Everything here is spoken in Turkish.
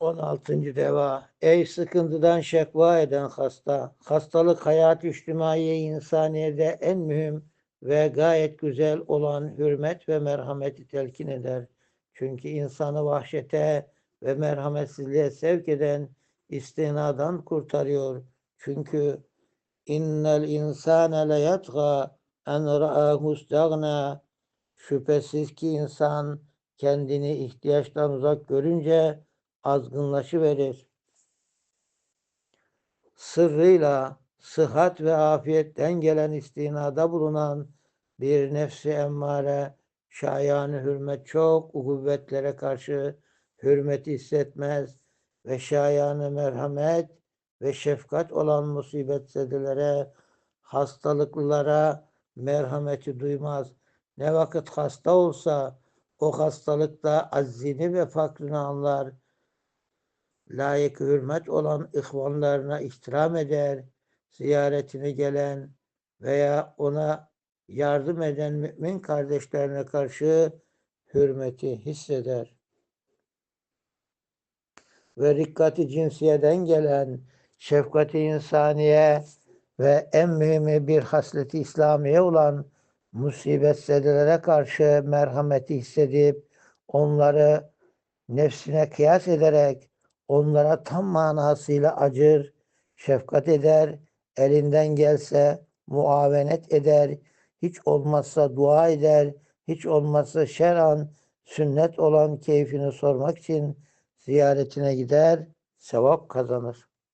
16. deva. Ey sıkıntıdan şekva eden hasta. Hastalık hayat içtimaiye insaniyede en mühim ve gayet güzel olan hürmet ve merhameti telkin eder. Çünkü insanı vahşete ve merhametsizliğe sevk eden istinadan kurtarıyor. Çünkü innel insane le yatga en ra'ahu Şüphesiz ki insan kendini ihtiyaçtan uzak görünce azgınlaşıverir. Sırrıyla sıhhat ve afiyetten gelen istinada bulunan bir nefsi emmare şayanı hürmet çok kuvvetlere karşı hürmeti hissetmez ve şayanı merhamet ve şefkat olan musibetzedelere, hastalıklılara merhameti duymaz. Ne vakit hasta olsa o hastalıkta aczini ve fakrını anlar. Layık hürmet olan ihvanlarına ihtiram eder. Ziyaretine gelen veya ona yardım eden mümin kardeşlerine karşı hürmeti hisseder. Ve rikkati cinsiyeden gelen şefkati insaniye ve en mühimi bir hasleti İslamiye olan musibetzedelere karşı merhameti hissedip onları nefsine kıyas ederek onlara tam manasıyla acır, şefkat eder, elinden gelse muavenet eder, hiç olmazsa dua eder, hiç olmazsa şer'an sünnet olan keyfini sormak için ziyaretine gider, sevap kazanır.